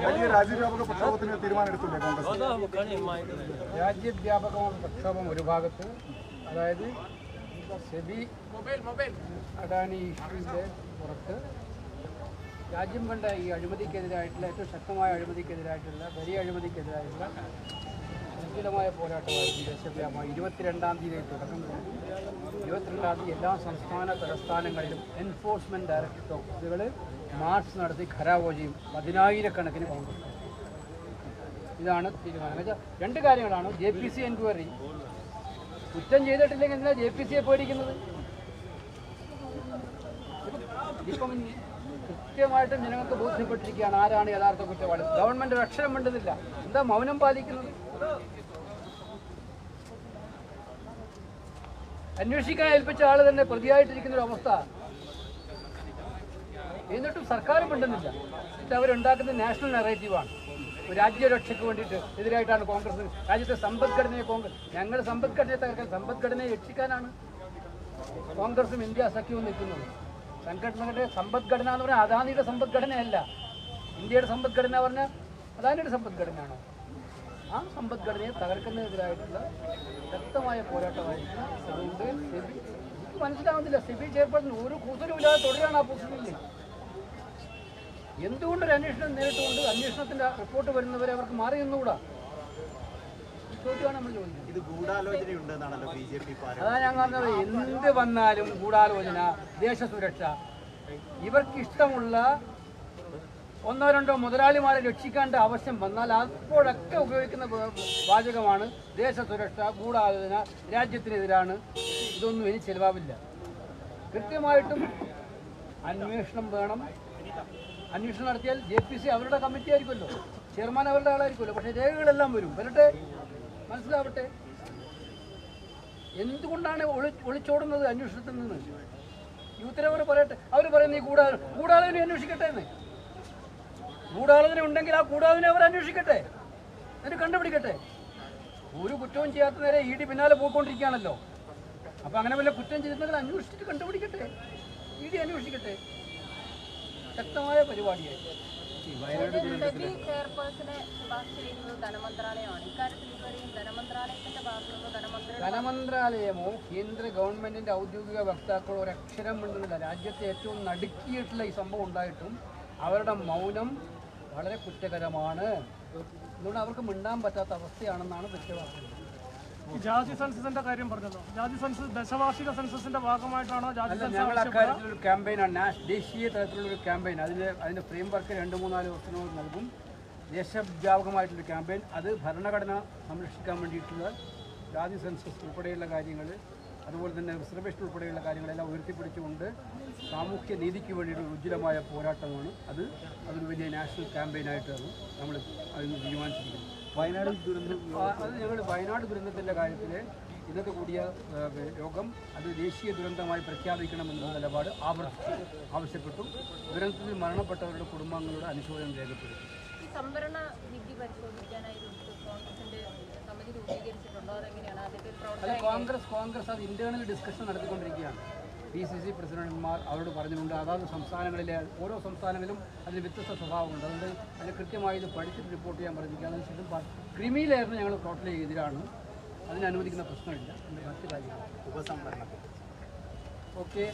വലിയ രാജ്യവ്യാപക പ്രക്ഷോഭത്തിന് തീരുമാനമെടുത്തില്ലേ കോൺഗ്രസ്? രാജ്യവ്യാപകമായ പ്രക്ഷോഭം ഒരു ഭാഗത്ത് അതായത് സെബി അഡാനി ഇഷ്യൂവിന്റെ പുറത്ത് രാജ്യം കണ്ട ഈ അഴിമതിക്കെതിരായിട്ടുള്ള ഏറ്റവും ശക്തമായ അഴിമതിക്കെതിരായിട്ടുള്ള വലിയ അഴിമതിക്കെതിരായിട്ടുള്ള വിപുലമായ പോരാട്ടമായിരുന്നു ദേശവ്യാപകമായി ഇരുപത്തിരണ്ടാം തീയതി തുടക്കം ഇരുപത്തിരണ്ടാം തീയതി എല്ലാ സംസ്ഥാന തലസ്ഥാനങ്ങളിലും എൻഫോഴ്സ്മെന്റ് ഡയറക്ടറേറ്റ് ഓഫീസുകൾ മാർച്ച് നടത്തി ഖരാവോ ചെയ്യും പതിനായിരക്കണക്കിന് കോൺഗ്രസ് ഇതാണ് തീരുമാനം. വെച്ചാൽ രണ്ട് കാര്യങ്ങളാണ്. ജെ പി സി എൻക്വയറി കുറ്റം ചെയ്തിട്ടില്ലെങ്കിൽ എന്തിനാ ജെ പി സിയെ പേടിക്കുന്നത്? ഇപ്പം കൃത്യമായിട്ടും ജനങ്ങൾക്ക് ബോധ്യപ്പെട്ടിരിക്കുകയാണ് ആരാണ് യഥാർത്ഥ കുറ്റവാളി. ഗവൺമെന്റ് ഒരു അക്ഷരം വേണ്ടതില്ല എന്താ മൗനം പാലിക്കുന്നത്? അന്വേഷിക്കാൻ ഏൽപ്പിച്ച ആൾ തന്നെ പ്രതിയായിട്ടിരിക്കുന്ന ഒരു അവസ്ഥ. എന്നിട്ടും സർക്കാർ മിണ്ടുന്നില്ല. ഇത് അവരുണ്ടാക്കുന്ന നാഷണൽ നെറേറ്റീവാണ് രാജ്യരക്ഷയ്ക്ക് വേണ്ടിയിട്ട് എതിരായിട്ടാണ് കോൺഗ്രസ് രാജ്യത്തെ സമ്പദ്ഘടനയെ കോൺഗ്രസ് ഞങ്ങളുടെ സമ്പദ്ഘടനയെ തകർക്കാൻ സമ്പദ്ഘടനയെ രക്ഷിക്കാനാണ് കോൺഗ്രസും ഇന്ത്യ സഖ്യവും നിൽക്കുന്നത്. സംഘടനകളുടെ സമ്പദ്ഘടന എന്ന് പറഞ്ഞാൽ അദാനിയുടെ സമ്പദ്ഘടനയല്ല. ഇന്ത്യയുടെ സമ്പദ്ഘടന പറഞ്ഞാൽ അദാനിയുടെ സമ്പദ്ഘടനയാണോ. ആ സമ്പദ്ഘടനയെ തകർക്കുന്നതിനെതിരായിട്ടുള്ള ശക്തമായ പോരാട്ടമായിരിക്കും അതുകൊണ്ട് സെബി എനിക്ക് മനസ്സിലാവുന്നില്ല. സെബി ചെയർപേഴ്സൺ ഒരു കൂസലുമില്ലാതെ തുടരാണ് ആ പൊസിഷനിൽ. എന്തുകൊണ്ട് ഒരു അന്വേഷണം നേരിട്ടുകൊണ്ട് അന്വേഷണത്തിന്റെ റിപ്പോർട്ട് വരുന്നവരെ അവർക്ക് മാറി നിന്നുകൂടാ? ഇത് ഗൂഢാലോചനയുണ്ട് എന്നാണല്ലോ ബി ജെ പി അതാ ഞാൻ പറഞ്ഞത്. എന്ത് വന്നാലും ഗൂഢാലോചന ദേശസുരക്ഷ ഇവർക്ക് ഇഷ്ടമുള്ള ഒന്നോ രണ്ടോ മുതലാളിമാരെ രക്ഷിക്കേണ്ട ആവശ്യം വന്നാൽ അപ്പോഴൊക്കെ ഉപയോഗിക്കുന്ന വാചകമാണ് ദേശസുരക്ഷ ഗൂഢാലോചന രാജ്യത്തിനെതിരാണ്. ഇതൊന്നും ഇനി ചെലവാവില്ല. കൃത്യമായിട്ടും അന്വേഷണം വേണം. അന്വേഷണം നടത്തിയാൽ ജെ പി സി അവരുടെ കമ്മിറ്റി ആയിരിക്കുമല്ലോ. ചെയർമാൻ അവരുടെ ആളായിരിക്കുമല്ലോ. പക്ഷേ രേഖകളെല്ലാം വരും. വരട്ടെ? മനസ്സിലാവട്ടെ? എന്തുകൊണ്ടാണ് ഒളി ഒളിച്ചോടുന്നത് അന്വേഷണത്തിൽ നിന്ന്? യൂത്തിനെ അവർ പറയട്ടെ. അവർ പറയുന്നത് ഈ കൂടാതെ കൂടാതെ അന്വേഷിക്കട്ടെ എന്ന്. ഗൂഢാലോചന ഉണ്ടെങ്കിൽ ആ ഗൂഢാലോചന അവർ അന്വേഷിക്കട്ടെ. എന്നിട്ട് കണ്ടുപിടിക്കട്ടെ. ഒരു കുറ്റവും ചെയ്യാത്ത നേരെ ഇ ഡി പിന്നാലെ പോയിക്കൊണ്ടിരിക്കുകയാണല്ലോ. അപ്പൊ അങ്ങനെ വല്ല കുറ്റം ചെയ്തിട്ടുണ്ടെങ്കിൽ അന്വേഷിച്ചിട്ട് കണ്ടുപിടിക്കട്ടെ. ഇ ഡി അന്വേഷിക്കട്ടെ. ശക്തമായ പരിപാടിയായി. ധനമന്ത്രാലയമോ കേന്ദ്ര ഗവൺമെന്റിന്റെ ഔദ്യോഗിക വക്താക്കളോ ഒരക്ഷരം അക്ഷരം മിണ്ടുന്നില്ല. രാജ്യത്തെ ഏറ്റവും നടുക്കിയിട്ടുള്ള ഈ സംഭവം ഉണ്ടായിട്ടും അവരുടെ മൗനം വളരെ കുറ്റകരമാണ്. അതുകൊണ്ട് അവർക്ക് മിണ്ടാൻ പറ്റാത്ത അവസ്ഥയാണെന്നാണ് വ്യക്തമാക്കുന്നത്. ജാതി സെൻസസിന്റെ കാര്യം പറഞ്ഞല്ലോ. ജാതി സെൻസസ് ദശവാർഷിക സെൻസസിന്റെ ഭാഗമായിട്ടാണോ ജാതി ഞങ്ങൾ ക്യാമ്പയിനാണ് ദേശീയ തലത്തിലുള്ള ഒരു ക്യാമ്പയിൻ അതിന് അതിന്റെ ഫ്രെയിം വർക്ക് രണ്ട് മൂന്നാൽ ദിവസത്തിനോട് നൽകും. ദേശവ്യാപകമായിട്ടുള്ള ക്യാമ്പയിൻ അത് ഭരണഘടന സംരക്ഷിക്കാൻ വേണ്ടിയിട്ടുള്ള ജാതി സെൻസസ് ഉൾപ്പെടെയുള്ള കാര്യങ്ങൾ അതുപോലെ തന്നെ റിസർവേഷൻ ഉൾപ്പെടെയുള്ള കാര്യങ്ങളെല്ലാം ഉയർത്തിപ്പിടിച്ചുകൊണ്ട് സാമൂഹ്യ നീതിക്ക് വേണ്ടിയിട്ടുള്ള ഉജ്ജ്വലമായ പോരാട്ടമാണ് അത്. അതൊരു വലിയ നാഷണൽ ക്യാമ്പയിനായിട്ടാണ് നമ്മൾ അതിന് തീരുമാനിച്ചിരിക്കുന്നത്. വയനാട് ദുരന്തം അത് ഞങ്ങൾ വയനാട് ദുരന്തത്തിന്റെ കാര്യത്തിൽ ഇന്നത്തെ കൂടിയ യോഗം അത് ദേശീയ ദുരന്തമായി പ്രഖ്യാപിക്കണമെന്ന നിലപാട് ആവർത്തിച്ച് ആവശ്യപ്പെട്ടു. ദുരന്തത്തിൽ മരണപ്പെട്ടവരുടെ കുടുംബങ്ങളുടെ അനുശോചനം രേഖപ്പെടുത്തി. സംവരണ വിധി പരിശോധിക്കാനായി ഒരു കോൺഗ്രസിന്റെ പ്രവർത്തനം കോൺഗ്രസ് കോൺഗ്രസ് അത് ഇന്റേണൽ ഡിസ്കഷൻ നടത്തിക്കൊണ്ടിരിക്കുകയാണ്. പി സി സി പ്രസിഡന്റുമാർ അവരോട് പറഞ്ഞിട്ടുണ്ട്. അതാത് സംസ്ഥാനങ്ങളിലെ ഓരോ സംസ്ഥാനങ്ങളിലും അതിന് വ്യത്യസ്ത സ്വഭാവമുണ്ട്. അതുകൊണ്ട് അതിന് കൃത്യമായി ഇത് പഠിച്ചിട്ട് റിപ്പോർട്ട് ചെയ്യാൻ പറഞ്ഞിരിക്കുക അതിനുശേഷം ക്രിമി ലെയറിന് ഞങ്ങൾ ടോട്ടലി എതിരാണ്. അതിന് അനുവദിക്കുന്ന പ്രശ്നമില്ല. മറ്റു കാര്യങ്ങൾ ഉപസംഭരണം ഓക്കെ